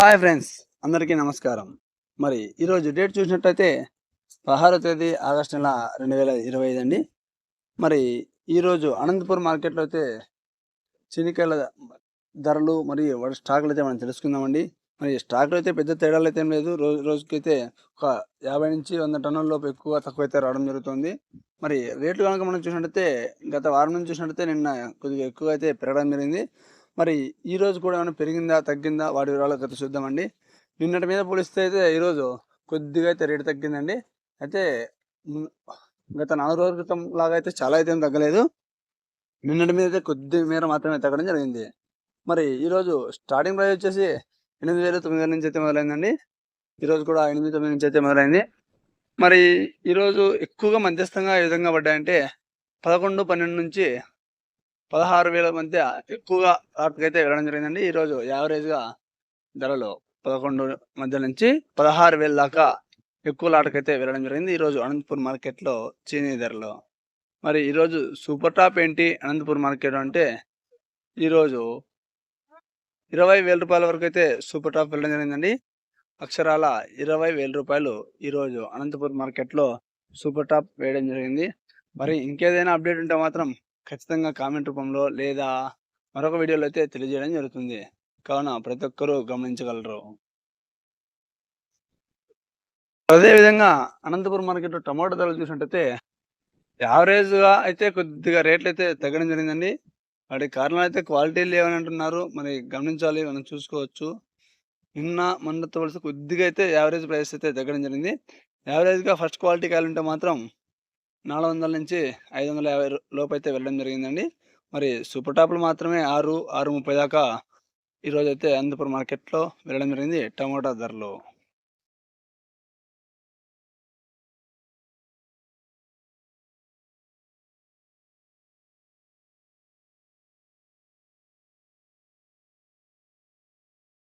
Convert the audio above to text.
Hi friends అందరికీ నమస్కారం. మరి ఈరోజు డేట్ చూసినట్టయితే పదహారో తేదీ ఆగస్టు నెల రెండు వేల ఇరవై ఐదు అండి. మరి ఈరోజు అనంతపురం మార్కెట్లో అయితే చినికాయల ధరలు మరియు వాటి స్టాకులు అయితే మనం తెలుసుకుందామండి. మరి స్టాకులు అయితే పెద్ద తేడాలు అయితే ఏం లేదు. రోజు రోజుకైతే ఒక యాభై నుంచి వంద టన్నుల లోపు ఎక్కువ తక్కువ అయితే రావడం జరుగుతుంది. మరి రేట్లు కనుక మనం చూసినట్టయితే గత వారం నుంచి చూసినట్టయితే నిన్న కొద్దిగా ఎక్కువ అయితే పెరగడం జరిగింది. మరి ఈరోజు కూడా ఏమైనా పెరిగిందా తగ్గిందా? వాటి వివరాలు గత చూద్దామండి. నిన్నటి మీద పోలిస్తే అయితే ఈరోజు కొద్దిగా అయితే రేటు తగ్గిందండి. అయితే గత నాలుగు రోజుల క్రితం లాగా అయితే చాలా అయితే ఏం తగ్గలేదు. నిన్నటి మీద అయితే కొద్ది మేర మాత్రమే తగ్గడం జరిగింది. మరి ఈరోజు స్టార్టింగ్ ప్రైస్ వచ్చేసి ఎనిమిది వేల తొమ్మిది వేల నుంచి అయితే మొదలైందండి. ఈరోజు కూడా ఎనిమిది తొమ్మిది నుంచి అయితే మొదలైంది. మరి ఈరోజు ఎక్కువగా మధ్యస్థంగా ఏ విధంగా పడ్డాయంటే పదకొండు పన్నెండు నుంచి పదహారు వేల మధ్య ఎక్కువగా అయితే వెళ్ళడం జరిగిందండి. ఈరోజు యావరేజ్గా ధరలు పదకొండు మధ్య నుంచి పదహారు వేల దాకా ఎక్కువ లాటకైతే వెళ్ళడం జరిగింది. ఈరోజు అనంతపూర్ మార్కెట్లో చీనీ ధరలు. మరి ఈరోజు సూపర్ టాప్ ఏంటి? అనంతపూర్ మార్కెట్ అంటే ఈరోజు ఇరవై వేల రూపాయల వరకు అయితే సూపర్ టాప్ వెళ్ళడం జరిగిందండి. అక్షరాల ఇరవై వేల రూపాయలు ఈరోజు అనంతపూర్ మార్కెట్లో సూపర్ టాప్ వేయడం జరిగింది. మరి ఇంకేదైనా అప్డేట్ ఉంటే మాత్రం ఖచ్చితంగా కామెంట్ రూపంలో లేదా మరొక వీడియోలో అయితే తెలియజేయడం జరుగుతుంది. కావున ప్రతి ఒక్కరూ గమనించగలరు. అదేవిధంగా అనంతపురం మార్కెట్లో టమాటో ధరలు చూసినట్టయితే యావరేజ్గా అయితే కొద్దిగా రేట్లు అయితే తగ్గడం జరిగిందండి. వాటి కారణాలు అయితే క్వాలిటీ లేవని అంటున్నారు. మరి గమనించాలి మనం చూసుకోవచ్చు. నిన్న మొన్నతో కొద్దిగా అయితే యావరేజ్ ప్రైస్ అయితే తగ్గడం జరిగింది. యావరేజ్గా ఫస్ట్ క్వాలిటీ కాయాలంటే ఉంటే మాత్రం నాలుగు వందల నుంచి ఐదు వందల యాభై లోపు అయితే వెళ్ళడం జరిగిందండి. మరి సూపర్ టాప్లు మాత్రమే ఆరు ఆరు ముప్పై దాకా ఈరోజైతే అయితే అనంతపురం మార్కెట్లో వెళ్ళడం జరిగింది. టమోటా ధరలు.